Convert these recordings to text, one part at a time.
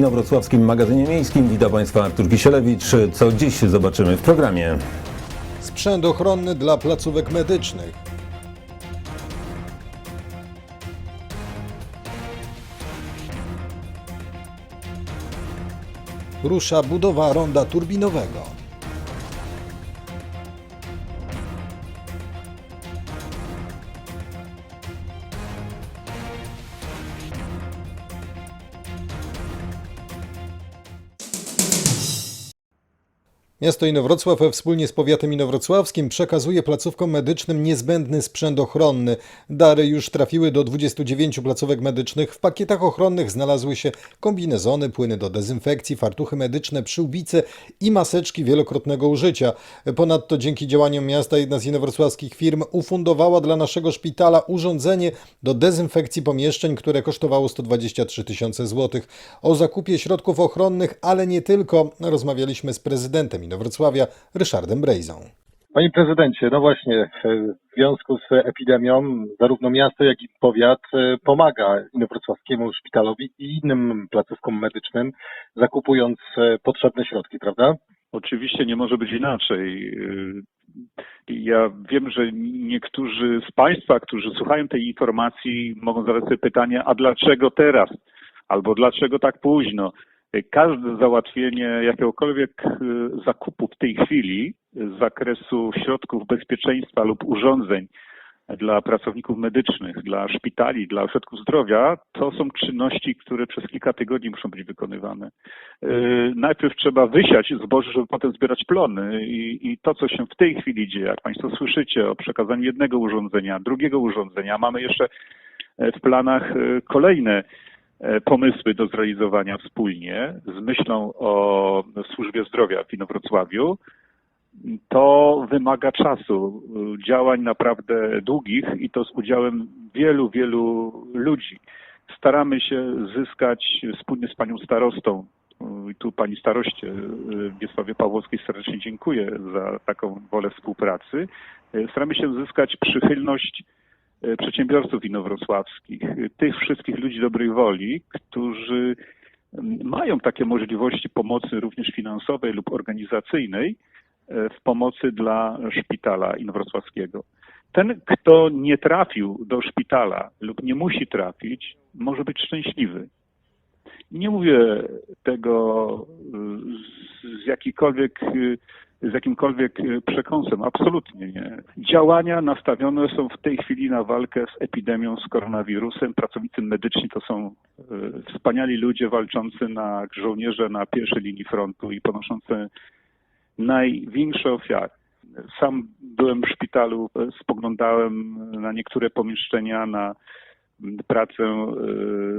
inowrocławskim magazynie miejskim. Witam Państwa Artur Kisielewicz. Co dziś zobaczymy w programie? Sprzęt ochronny dla placówek medycznych. Rusza budowa ronda turbinowego. Miasto Inowrocław wspólnie z powiatem inowrocławskim przekazuje placówkom medycznym niezbędny sprzęt ochronny. Dary już trafiły do 29 placówek medycznych. W pakietach ochronnych znalazły się kombinezony, płyny do dezynfekcji, fartuchy medyczne, przyłbice i maseczki wielokrotnego użycia. Ponadto dzięki działaniom miasta jedna z inowrocławskich firm ufundowała dla naszego szpitala urządzenie do dezynfekcji pomieszczeń, które kosztowało 123 tysiące złotych. O zakupie środków ochronnych, ale nie tylko, rozmawialiśmy z prezydentem Inowrocławia Ryszardem Brejzą. Panie prezydencie, no właśnie, w związku z epidemią zarówno miasto, jak i powiat e, pomaga Inowrocławskiemu Szpitalowi i innym placówkom medycznym, zakupując e, potrzebne środki, prawda? Oczywiście nie może być inaczej. Ja wiem, że niektórzy z Państwa, którzy słuchają tej informacji, mogą zadać sobie pytanie, a dlaczego teraz? Albo dlaczego tak późno? Każde załatwienie jakiegokolwiek yy, zakupu w tej chwili z zakresu środków bezpieczeństwa lub urządzeń dla pracowników medycznych, dla szpitali, dla ośrodków zdrowia, to są czynności, które przez kilka tygodni muszą być wykonywane. Yy, Najpierw trzeba wysiać zboże, żeby potem zbierać plony i, i to, co się w tej chwili dzieje, jak Państwo słyszycie o przekazaniu jednego urządzenia, drugiego urządzenia, mamy jeszcze e, w planach e, kolejne pomysły do zrealizowania wspólnie z myślą o służbie zdrowia w Inowrocławiu to wymaga czasu, działań naprawdę długich i to z udziałem wielu, wielu ludzi. Staramy się zyskać wspólnie z panią starostą, i tu pani staroście y, Wiesławie Pawłowskiej serdecznie dziękuję za taką wolę współpracy. Y, Staramy się zyskać przychylność przedsiębiorców inowrocławskich, y, tych wszystkich ludzi dobrej woli, którzy mają takie możliwości pomocy również finansowej lub organizacyjnej, e, w pomocy dla szpitala inowrocławskiego. Ten, kto nie trafił do szpitala lub nie musi trafić, może być szczęśliwy. Nie mówię tego z jakikolwiek, z jakimkolwiek y, przekąsem, absolutnie nie. Działania nastawione są w tej chwili na walkę z epidemią, z koronawirusem. Pracownicy medyczni to są y, wspaniali ludzie walczący na żołnierze na pierwszej linii frontu i ponoszący największe ofiary. Sam byłem w szpitalu, e, spoglądałem na niektóre pomieszczenia, na pracę e,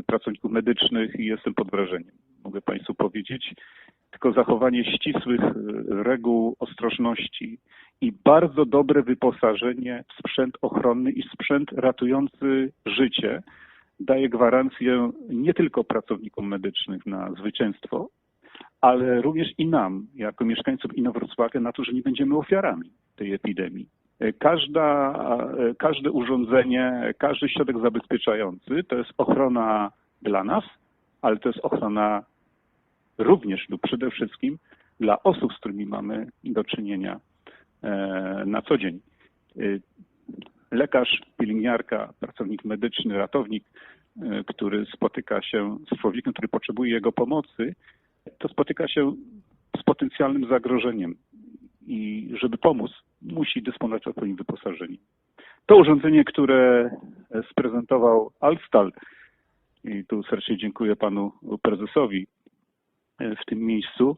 pracowników medycznych i jestem pod wrażeniem. Mogę Państwu powiedzieć, tylko zachowanie ścisłych e, reguł ostrożności i bardzo dobre wyposażenie w sprzęt ochronny i sprzęt ratujący życie daje gwarancję nie tylko pracownikom medycznych na zwycięstwo, ale również i nam, jako mieszkańców Inowrocławia, na to, że nie będziemy ofiarami tej epidemii. E, Każda, e, każde urządzenie, każdy środek zabezpieczający to jest ochrona dla nas, ale to jest ochrona również lub przede wszystkim dla osób, z którymi mamy do czynienia e, na co dzień. E, Lekarz, pielęgniarka, pracownik medyczny, ratownik, e, który spotyka się z człowiekiem, który potrzebuje jego pomocy, to spotyka się z potencjalnym zagrożeniem i żeby pomóc, musi dysponować odpowiednim wyposażeniem. To urządzenie, które sprezentował Alstal, i tu serdecznie dziękuję panu prezesowi w tym miejscu,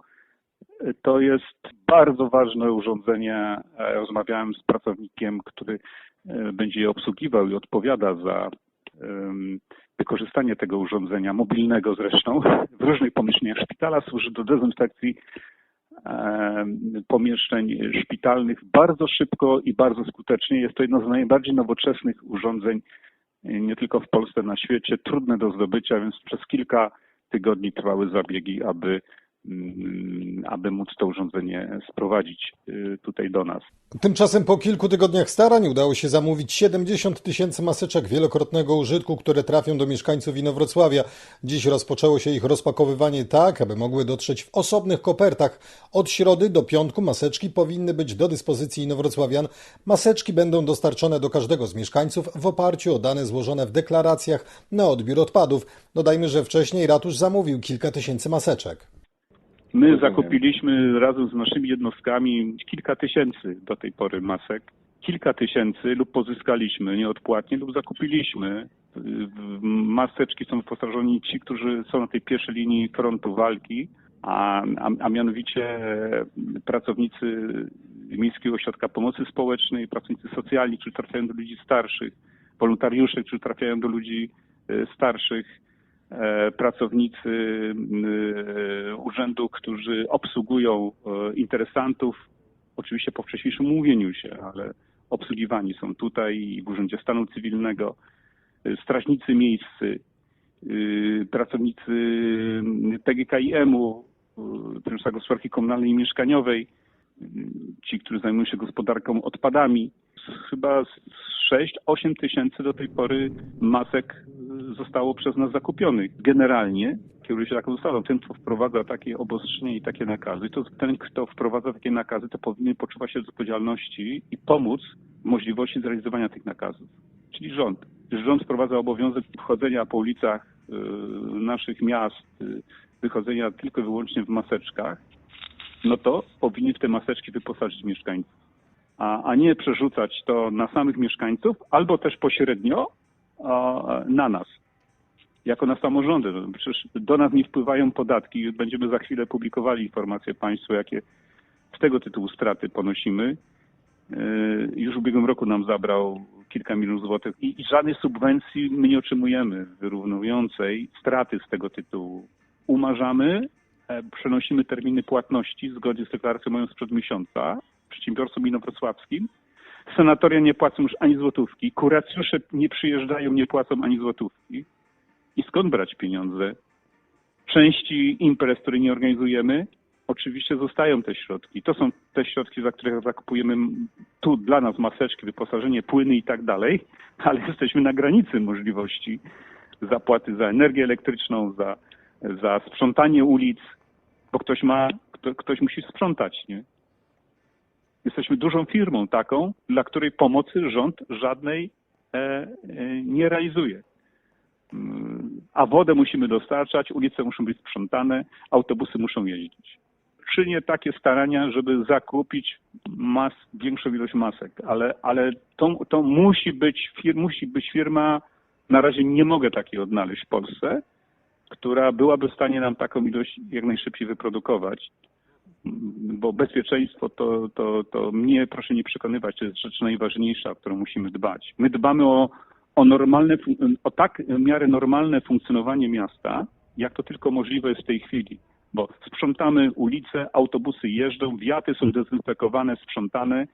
to jest bardzo ważne urządzenie. E, Rozmawiałem z pracownikiem, który e, będzie je obsługiwał i odpowiada za wykorzystanie tego urządzenia, mobilnego zresztą, w różnych pomieszczeniach szpitala. Służy do dezynfekcji pomieszczeń szpitalnych bardzo szybko i bardzo skutecznie. Jest to jedno z najbardziej nowoczesnych urządzeń e, nie tylko w Polsce, na świecie, trudne do zdobycia, więc przez kilka tygodni trwały zabiegi, aby aby móc to urządzenie sprowadzić y, tutaj do nas. Tymczasem po kilku tygodniach starań udało się zamówić 70 tysięcy maseczek wielokrotnego użytku, które trafią do mieszkańców Inowrocławia. Dziś rozpoczęło się ich rozpakowywanie tak, aby mogły dotrzeć w osobnych kopertach. Od środy do piątku maseczki powinny być do dyspozycji inowrocławian. Maseczki będą dostarczone do każdego z mieszkańców w oparciu o dane złożone w deklaracjach na odbiór odpadów. Dodajmy, że wcześniej ratusz zamówił kilka tysięcy maseczek. My zakupiliśmy razem z naszymi jednostkami kilka tysięcy do tej pory masek. Kilka tysięcy lub pozyskaliśmy nieodpłatnie lub zakupiliśmy. Maseczki są wyposażeni ci, którzy są na tej pierwszej linii frontu walki, a, a, a mianowicie e, pracownicy Miejskiego Ośrodka Pomocy Społecznej, pracownicy socjalni, którzy trafiają do ludzi starszych, wolontariusze, którzy trafiają do ludzi e, starszych, pracownicy e, urzędu, którzy obsługują e, interesantów, oczywiście po wcześniejszym umówieniu się, ale obsługiwani są tutaj w Urzędzie Stanu Cywilnego, e, strażnicy miejscy, e, pracownicy PGKiM-u, e, Państwa Gospodarki Komunalnej i Mieszkaniowej, e, ci, którzy zajmują się gospodarką odpadami. Chyba z 6-8 tysięcy do tej pory masek zostało przez nas zakupionych. Generalnie kieruje się taką zasadą. Ten, kto wprowadza takie obostrzenia i takie nakazy, to ten, kto wprowadza takie nakazy, to powinien poczuwać się z odpowiedzialności i pomóc w możliwości zrealizowania tych nakazów. Czyli rząd. Rząd wprowadza obowiązek wchodzenia po ulicach y, naszych miast, y, wychodzenia tylko i wyłącznie w maseczkach, no to powinien w te maseczki wyposażyć mieszkańców. A, a nie przerzucać to na samych mieszkańców, albo też pośrednio a, na nas jako na samorządy. No, przecież do nas nie wpływają podatki. Będziemy za chwilę publikowali informacje państwu, jakie z tego tytułu straty ponosimy. Yy, Już w ubiegłym roku nam zabrał kilka milionów złotych i, i żadnej subwencji my nie otrzymujemy wyrównującej straty z tego tytułu. Umarzamy, przenosimy terminy płatności zgodnie z deklaracją moją sprzed miesiąca przedsiębiorcom inowrocławskim. Senatoria nie płacą już ani złotówki, kuracjusze nie przyjeżdżają, nie płacą ani złotówki. I skąd brać pieniądze? Części imprez, które nie organizujemy, oczywiście zostają te środki. To są te środki, za które zakupujemy tu dla nas maseczki, wyposażenie, płyny i tak dalej, ale jesteśmy na granicy możliwości zapłaty za energię elektryczną, za, za sprzątanie ulic, bo ktoś ma, kto, ktoś musi sprzątać, nie? Jesteśmy dużą firmą taką, dla której pomocy rząd żadnej e, e, nie realizuje a wodę musimy dostarczać, ulice muszą być sprzątane, autobusy muszą jeździć. Czynię takie starania, żeby zakupić mas, większą ilość masek, ale, ale to, to musi, być, musi być firma, na razie nie mogę takiej odnaleźć w Polsce, która byłaby w stanie nam taką ilość jak najszybciej wyprodukować. Bo bezpieczeństwo to, to, to mnie proszę nie przekonywać, to jest rzecz najważniejsza, o którą musimy dbać. My dbamy o, o normalne, o tak w miarę normalne funkcjonowanie miasta, jak to tylko możliwe jest w tej chwili. Bo sprzątamy ulice, autobusy jeżdżą, wiaty są dezynfekowane, sprzątane,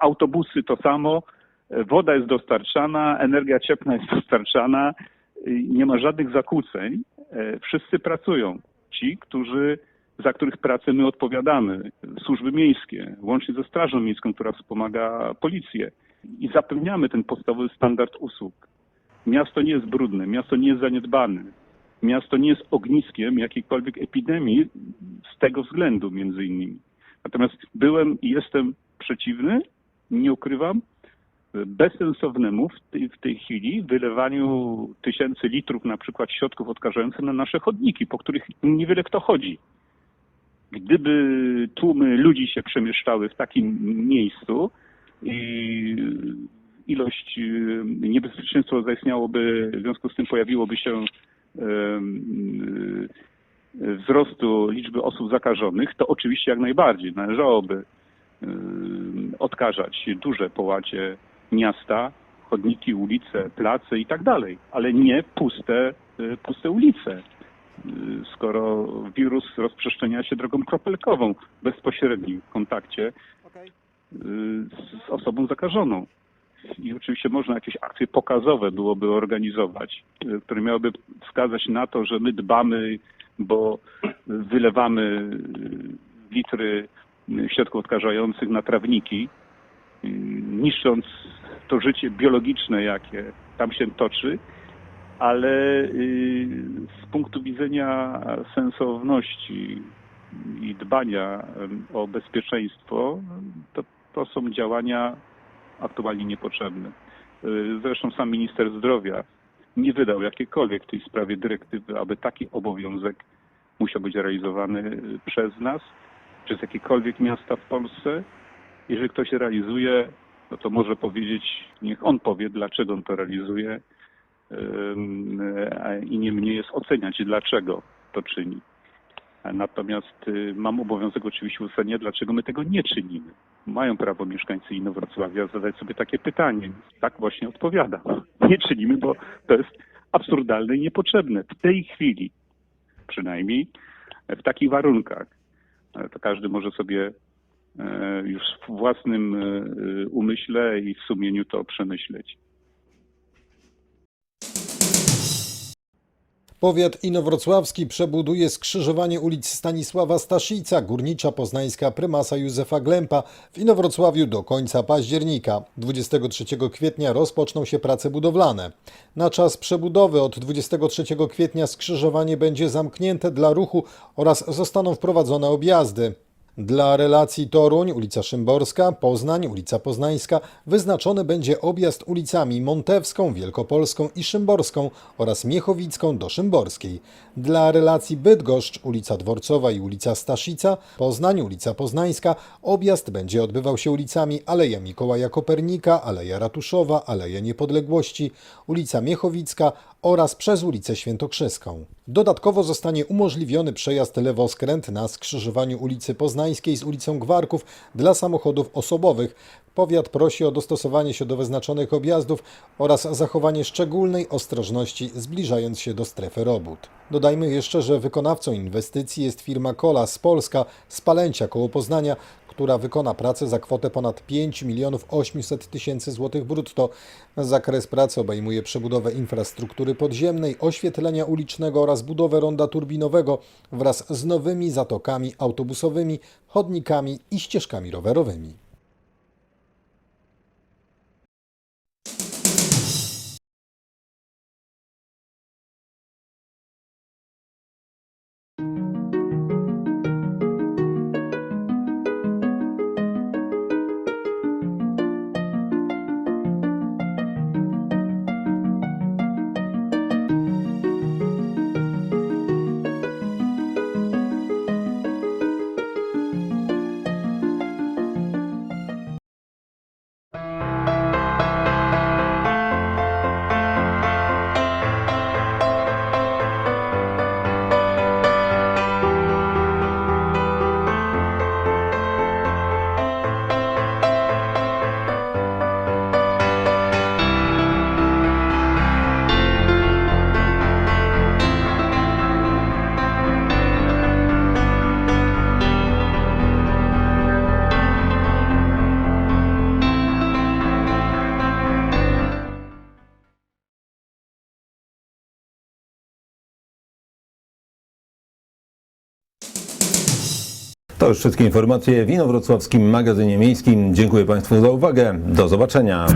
autobusy to samo, woda jest dostarczana, energia cieplna jest dostarczana, y, nie ma żadnych zakłóceń, wszyscy pracują. Ci, którzy, za których pracę my odpowiadamy, służby miejskie, łącznie ze Strażą Miejską, która wspomaga policję i zapewniamy ten podstawowy standard usług. Miasto nie jest brudne, miasto nie jest zaniedbane, miasto nie jest ogniskiem jakiejkolwiek epidemii z tego względu między innymi. Natomiast byłem i jestem przeciwny, nie ukrywam, bezsensownemu w tej, w tej chwili wylewaniu tysięcy litrów na przykład środków odkażających na nasze chodniki, po których niewiele kto chodzi. Gdyby tłumy ludzi się przemieszczały w takim miejscu i ilość y, niebezpieczeństwo zaistniałoby, w związku z tym pojawiłoby się em, y, wzrostu liczby osób zakażonych, to oczywiście jak najbardziej należałoby odkażać duże połacie miasta, chodniki, ulice, place i tak dalej, ale nie puste, y, puste ulice. Y, Skoro wirus rozprzestrzenia się drogą kropelkową w bezpośrednim kontakcie y, z osobą zakażoną. I oczywiście można jakieś akcje pokazowe byłoby organizować, które miałyby wskazać na to, że my dbamy bo wylewamy litry środków odkażających na trawniki, niszcząc to życie biologiczne, jakie tam się toczy, ale y, z punktu widzenia sensowności i dbania o bezpieczeństwo, to, to są działania aktualnie niepotrzebne. Y, Zresztą sam minister zdrowia nie wydał jakiejkolwiek w tej sprawie dyrektywy, aby taki obowiązek musiał być realizowany y, przez nas, przez jakiekolwiek miasta w Polsce. Jeżeli ktoś realizuje, no to może powiedzieć, niech on powie, dlaczego on to realizuje a- i nie mnie jest oceniać, dlaczego to czyni. Natomiast y, mam obowiązek oczywiście ustalenia, dlaczego my tego nie czynimy. Mają prawo mieszkańcy Inowrocławia zadać sobie takie pytanie. Tak właśnie odpowiadam. Nie czynimy, bo to jest absurdalne i niepotrzebne. W tej chwili przynajmniej w takich warunkach. E, To każdy może sobie e, już w własnym e, umyśle i w sumieniu to przemyśleć. Powiat inowrocławski przebuduje skrzyżowanie ulic Stanisława Staszica, Górnicza Poznańska Prymasa Józefa Glempa w Inowrocławiu do końca października. 23 kwietnia rozpoczną się prace budowlane. Na czas przebudowy od 23 kwietnia skrzyżowanie będzie zamknięte dla ruchu oraz zostaną wprowadzone objazdy. Dla relacji Toruń, ulica Szymborska, Poznań, ulica Poznańska wyznaczony będzie objazd ulicami Montewską, Wielkopolską i Szymborską oraz Miechowicką do Szymborskiej. Dla relacji Bydgoszcz, ulica Dworcowa i ulica Staszica, Poznań, ulica Poznańska objazd będzie odbywał się ulicami Aleja Mikołaja Kopernika, Aleja Ratuszowa, Aleja Niepodległości, ulica Miechowicka oraz przez ulicę Świętokrzyską. Dodatkowo zostanie umożliwiony przejazd lewoskręt na skrzyżowaniu ulicy Poznańskiej z ulicą Gwarków dla samochodów osobowych. Powiat prosi o dostosowanie się do wyznaczonych objazdów oraz zachowanie szczególnej ostrożności zbliżając się do strefy robót. Dodajmy jeszcze, że wykonawcą inwestycji jest firma Kolas Polska z Palęcia koło Poznania, która wykona pracę za kwotę ponad 5 milionów 800 tysięcy złotych brutto. Zakres pracy obejmuje przebudowę infrastruktury podziemnej, oświetlenia ulicznego oraz budowę ronda turbinowego wraz z nowymi zatokami autobusowymi, chodnikami i ścieżkami rowerowymi. To już wszystkie informacje w Inowrocławskim Magazynie Miejskim. Dziękuję Państwu za uwagę. Do zobaczenia.